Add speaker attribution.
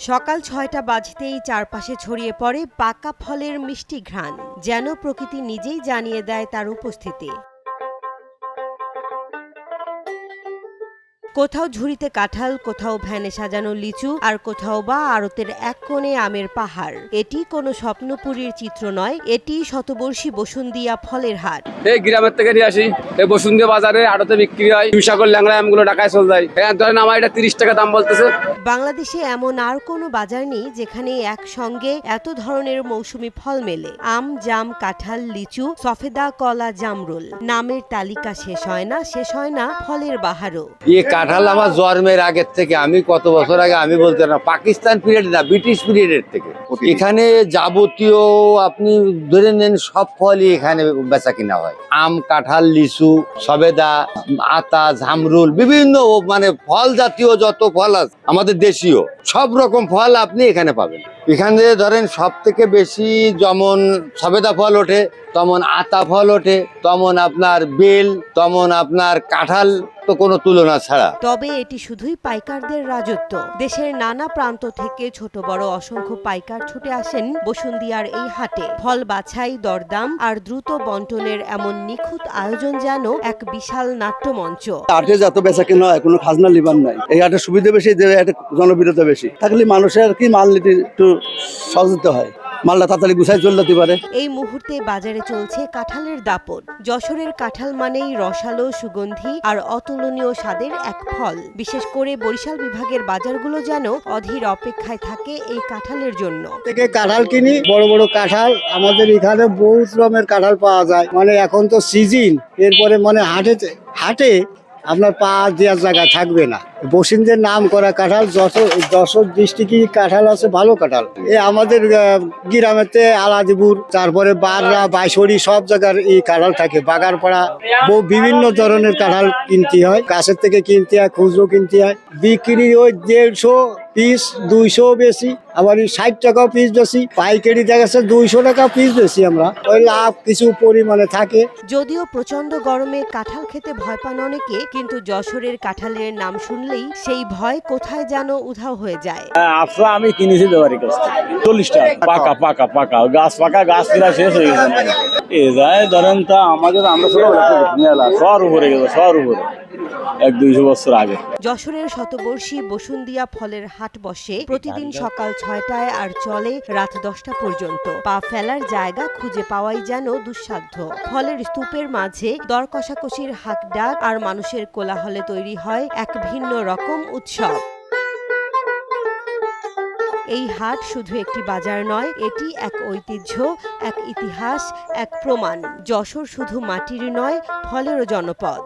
Speaker 1: সকাল ছয়টা বাজতেই চারপাশে ছড়িয়ে পড়ে পাকা ফলের মিষ্টি ঘ্রাণ, যেন প্রকৃতি নিজেই জানিয়ে দেয় তার উপস্থিতি। কোথাও ঝুড়িতে কাঁঠাল কোথাও ভ্যানে সাজানো লিচু আর কোথাও বা আড়তের এক কোণে আমের পাহাড়। এটি কোনো স্বপ্নপুরীর চিত্র নয় এটি শতবর্ষী বসুন্দিয়া ফলের হাট।
Speaker 2: এই গ্রামের থেকে নিয়ে আসি। এই বসুন্ধরা বাজারে আড়তে বিক্রি হয়। হিমসাগর ল্যাংড়া আমগুলো ঢাকায় চলে যায়। হ্যাঁ ধরেন আমার এটা তিরিশ টাকা দাম বলতেছে।
Speaker 1: বাংলাদেশে এমন আর কোনো বাজার নেই যেখানে একসঙ্গে এত ধরনের মৌসুমী ফল মেলে। আম জাম কাঁঠাল লিচু সফেদা কলা জামরুল। নামের তালিকা শেষ হয় না শেষ হয় না ফলের বাহারও।
Speaker 3: ইয়ে কাঁঠাল আমার জন্মের আগের থেকে। আমি কত বছর আগে আমি বলতে না পাকিস্তান পিরিয়ড না ব্রিটিশ পিরিয়ডের থেকে। এখানে যাবতীয় আপনি ধরে নেন সব ফলই এখানে বেচা কিনা হয়। আম কাঁঠাল লিচু সবেদা আতা ঝামরুল বিভিন্ন মানে ফল জাতীয় যত ফল আছে আমাদের দেশীয় সব রকম ফল আপনি এখানে পাবেন। এখানে ধরেন সব থেকে বেশি যেমন সবেদা ফল ওঠে তেমন আতা ফল ওঠে তেমন আপনার বেল তেমন আপনার কাঁঠাল তো কোনো তুলনা ছাড়া।
Speaker 1: তবে এটি শুধুই পাইকারদের রাজত্ব। দেশের নানা প্রান্ত থেকে ছোট বড় অসংখ্য পাইকার ছুটে আসেন বসুন্দিয়ার এই হাটে। ফল বাছাই দরদাম আর দ্রুত বন্টনের এমন নিখুঁত আয়োজন যেন এক বিশাল নাট্যমঞ্চ।
Speaker 4: হাটে যত বেচা কেনা হয় কোনো খাজনা লিবার নাই। এই হাটের সুবিধা বেশি জনপ্রিয়তা বেশি। থাকলে মানুষের কি মাল নিতে একটু সহজ হয়। মালটা তাড়াতাড়ি গুছাই চলে যেতে পারে
Speaker 1: এই মুহূর্তে বাজারে চলছে কাঁঠালের দাপট। যশোরের কাঁঠাল মানেই রসালো সুগন্ধি আর অতুলনীয় স্বাদের এক ফল। বিশেষ করে বরিশাল বিভাগের বাজারগুলো যেন অধীর অপেক্ষায় থাকে এই কাঁঠালের জন্য।
Speaker 5: থেকে কাঁঠাল কিনি বড় বড় কাঁঠাল আমাদের এখানে বহুত রকমের কাঁঠাল পাওয়া যায়। মানে এখন তো সিজন এরপরে মানে হাটে হাটে আপনার পা দেওয়ার জায়গা থাকবে না। বসিন্দের নাম করা কাঁঠাল যশোর যশোর ডিস্ট্রিক্টই কাঁঠাল আছে, ভালো কাঁঠাল। এ আমাদের গ্রামেতে আলাদিপুর, তারপরে বাররা বাইশড়ি সব জায়গার এই কাঁঠাল থাকে। বাগারপাড়া বহু বিভিন্ন ধরনের কাঁঠাল কিনতে হয়। কাছের থেকে কিনতে হয়, খুচরো কিনতে হয়। বিক্রি ওই দেড়শো পিস দুইশো বেশি, আবার ষাট টাকাও পিস বেশি। পাইকারি দেখা যাচ্ছে দুইশো টাকা পিস বেশি আমরা। ওই লাভ কিছু পরিমাণে থাকে।
Speaker 1: যদিও প্রচণ্ড গরমে কাঁঠাল খেতে ভয় পান অনেকে, কিন্তু যশোরের কাঁঠালের নাম শুনলেই সেই ভয় কোথায় যেন উধাও হয়ে যায়।
Speaker 6: আফসা আমি কিনেছি দেওয়ারি কাছ থেকে চল্লিশ টাকা। পাকা পাকা পাকা। গাছ পাকা গাছ কিনা শেষ হয়ে গেছে। এ যায় ধরেন তা আমাদের আমরা সব শহর উপরে গেছে শহর উপরে। এক দুইশো বছর আগে।
Speaker 1: যশোরের শতবর্ষী বসুন্দিয়া ফলের হাট বসে প্রতিদিন সকাল ছয়টায় আর চলে রাত দশটা পর্যন্ত। পা ফেলার জায়গা খুঁজে পাওয়াই যেন দুঃসাধ্য। ফলের স্তূপের মাঝে দর কষাকষির হাক ডাক আর মানুষের কোলাহলে তৈরি হয় এক ভিন্ন রকম উৎসব। এই হাট শুধু একটি বাজার নয়, এটি এক ঐতিহ্য, এক ইতিহাস, এক প্রমাণ। যশোর শুধু মাটির নয়, ফলেরও জনপদ।